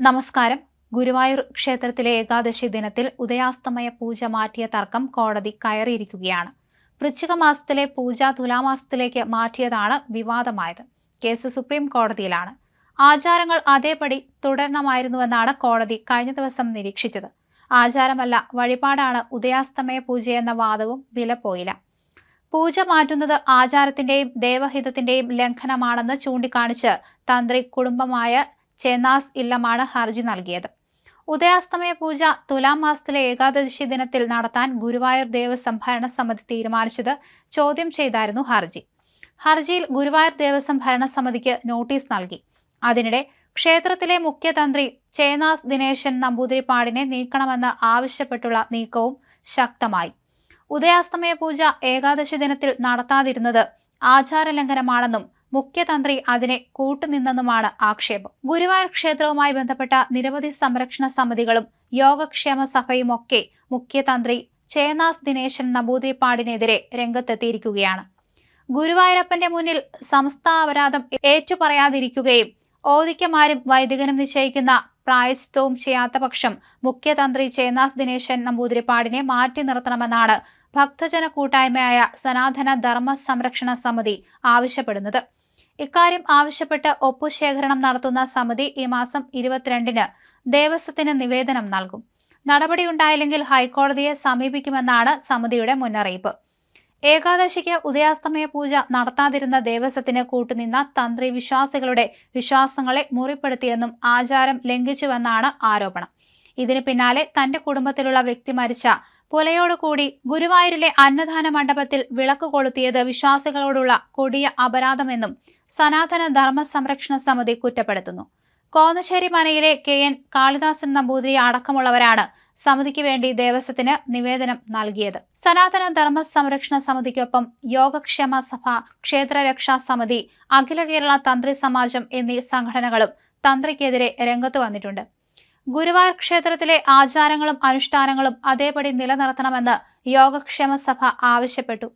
നമസ്കാരം. ഗുരുവായൂർ ക്ഷേത്രത്തിലെ ഏകാദശി ദിനത്തിൽ ഉദയാസ്തമയ പൂജ മാറ്റിയ തർക്കം കോടതി കയറിയിരിക്കുകയാണ്. വൃശ്ചിക മാസത്തിലെ പൂജ തുലാമാസത്തിലേക്ക് മാറ്റിയതാണ് വിവാദമായത്. കേസ് സുപ്രീം കോടതിയിലാണ്. ആചാരങ്ങൾ അതേപടി തുടരണമായിരുന്നുവെന്നാണ് കോടതി കഴിഞ്ഞ ദിവസം നിരീക്ഷിച്ചത്. ആചാരമല്ല വഴിപാടാണ് ഉദയാസ്തമയ പൂജയെന്ന വാദവും വിലപ്പോയില്ല പൂജ മാറ്റുന്നത് ആചാരത്തിന്റെയും ദേവഹിതത്തിന്റെയും ലംഘനമാണെന്ന് ചൂണ്ടിക്കാണിച്ച് തന്ത്രി കുടുംബമായ ചേന്നാസ് ഇല്ലമാണ് ഹർജി നൽകിയത്. ഉദയാസ്തമയ പൂജ തുലാം മാസത്തിലെ ഏകാദശി ദിനത്തിൽ നടത്താൻ ഗുരുവായൂർ ദേവസ്വം ഭരണസമിതി തീരുമാനിച്ചത് ചോദ്യം ചെയ്തായിരുന്നു ഹർജി. ഹർജിയിൽ ഗുരുവായൂർ ദേവസ്വം ഭരണസമിതിക്ക് നോട്ടീസ് നൽകി. അതിനിടെ ക്ഷേത്രത്തിലെ മുഖ്യതന്ത്രി ചേനാസ് ദിനേശൻ നമ്പൂതിരിപ്പാടിനെ നീക്കണമെന്ന് ആവശ്യപ്പെട്ടുള്ള നീക്കവും ശക്തമായി. ഉദയാസ്തമയ പൂജ ഏകാദശി ദിനത്തിൽ നടത്താതിരുന്നത് ആചാരലംഘനമാണെന്നും മുഖ്യതന്ത്രി അതിനെ കൂട്ടുനിന്നെന്നുമാണ് ആക്ഷേപം. ഗുരുവായൂർ ക്ഷേത്രവുമായി ബന്ധപ്പെട്ട നിരവധി സംരക്ഷണ സമിതികളും യോഗക്ഷേമ സഭയുമൊക്കെ മുഖ്യതന്ത്രി ചേനാസ് ദിനേശൻ നമ്പൂതിരിപ്പാടിനെതിരെ രംഗത്തെത്തിയിരിക്കുകയാണ്. ഗുരുവായൂരപ്പന്റെ മുന്നിൽ സംസ്ഥാപരാധം ഏറ്റുപറയാതിരിക്കുകയും ഓദിക്കമാരും വൈദികനും നിശ്ചയിക്കുന്ന പ്രായശ്ചിത്വവും ചെയ്യാത്ത പക്ഷം മുഖ്യതന്ത്രി ചേനാസ് ദിനേശൻ നമ്പൂതിരിപ്പാടിനെ മാറ്റി നിർത്തണമെന്നാണ് ഭക്തജന കൂട്ടായ്മയായ സനാതന ധർമ്മ സംരക്ഷണ സമിതി ആവശ്യപ്പെടുന്നത്. ഇക്കാര്യം ആവശ്യപ്പെട്ട് ഒപ്പുശേഖരണം നടത്തുന്ന സമിതി ഈ മാസം ഇരുപത്തിരണ്ടിന് ദേവസ്വത്തിന് നിവേദനം നൽകും. നടപടിയുണ്ടായില്ലെങ്കിൽ ഹൈക്കോടതിയെ സമീപിക്കുമെന്നാണ് സമിതിയുടെ മുന്നറിയിപ്പ്. ഏകാദശിക്ക് ഉദയാസ്തമയ പൂജ നടത്താതിരുന്ന ദേവസ്വത്തിന് കൂട്ടുനിന്ന തന്ത്രി വിശ്വാസികളുടെ വിശ്വാസങ്ങളെ മുറിപ്പെടുത്തിയെന്നും ആചാരം ലംഘിച്ചുവെന്നാണ് ആരോപണം. ഇതിന് പിന്നാലെ തന്റെ കുടുംബത്തിലുള്ള വ്യക്തി മരിച്ച പുലയോടുകൂടി ഗുരുവായൂരിലെ അന്നദാന മണ്ഡപത്തിൽ വിളക്ക് കൊളുത്തിയത് വിശ്വാസികളോടുള്ള കൊടിയ അപരാധമെന്നും സനാതന ധർമ്മ സംരക്ഷണ സമിതി കുറ്റപ്പെടുത്തുന്നു. കോന്നശ്ശേരി മനയിലെ കെ എൻ കാളിദാസൻ നമ്പൂതിരി അടക്കമുള്ളവരാണ് സമിതിക്ക് വേണ്ടി ദേവസ്വത്തിന് നിവേദനം നൽകിയത്. സനാതന ധർമ്മ സംരക്ഷണ സമിതിക്കൊപ്പം യോഗക്ഷേമ സഭ ക്ഷേത്രരക്ഷാ സമിതി അഖില കേരള തന്ത്രി സമാജം എന്നീ സംഘടനകളും തന്ത്രിക്കെതിരെ രംഗത്ത് വന്നിട്ടുണ്ട്. ഗുരുവായൂർ ക്ഷേത്രത്തിലെ ആചാരങ്ങളും അനുഷ്ഠാനങ്ങളും അതേപടി നിലനിർത്തണമെന്ന് യോഗക്ഷേമ സഭ ആവശ്യപ്പെട്ടു.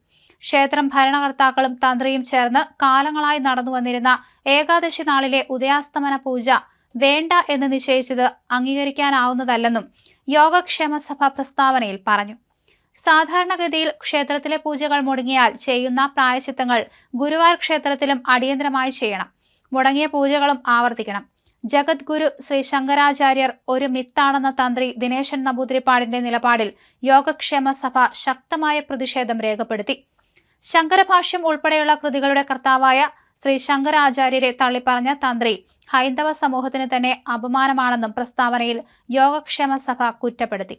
ക്ഷേത്രം ഭരണകർത്താക്കളും തന്ത്രിയും ചേർന്ന് കാലങ്ങളായി നടന്നു വന്നിരുന്ന ഏകാദശി നാളിലെ ഉദയാസ്തമന പൂജ വേണ്ട എന്ന് നിശ്ചയിച്ചത് അംഗീകരിക്കാനാവുന്നതല്ലെന്നും യോഗക്ഷേമ സഭ പ്രസ്താവനയിൽ പറഞ്ഞു. സാധാരണഗതിയിൽ ക്ഷേത്രത്തിലെ പൂജകൾ മുടങ്ങിയാൽ ചെയ്യുന്ന പ്രായശിത്തങ്ങൾ ഗുരുവായൂർ ക്ഷേത്രത്തിലും അടിയന്തരമായി ചെയ്യണം. മുടങ്ങിയ പൂജകളും ആവർത്തിക്കണം. ജഗദ്ഗുരു ശ്രീ ശങ്കരാചാര്യർ ഒരു മിത്താണെന്ന തന്ത്രി ദിനേശൻ നമ്പൂതിരിപ്പാടിന്റെ നിലപാടിൽ യോഗക്ഷേമ സഭ ശക്തമായ പ്രതിഷേധം രേഖപ്പെടുത്തി. ശങ്കരഭാഷ്യം ഉൾപ്പെടെയുള്ള കൃതികളുടെ കർത്താവായ ശ്രീ ശങ്കരാചാര്യരെ തള്ളിപ്പറഞ്ഞ തന്ത്രി ഹൈന്ദവ സമൂഹത്തിന് തന്നെ അപമാനമാണെന്നും പ്രസ്താവനയിൽ യോഗക്ഷേമ സഭ കുറ്റപ്പെടുത്തി.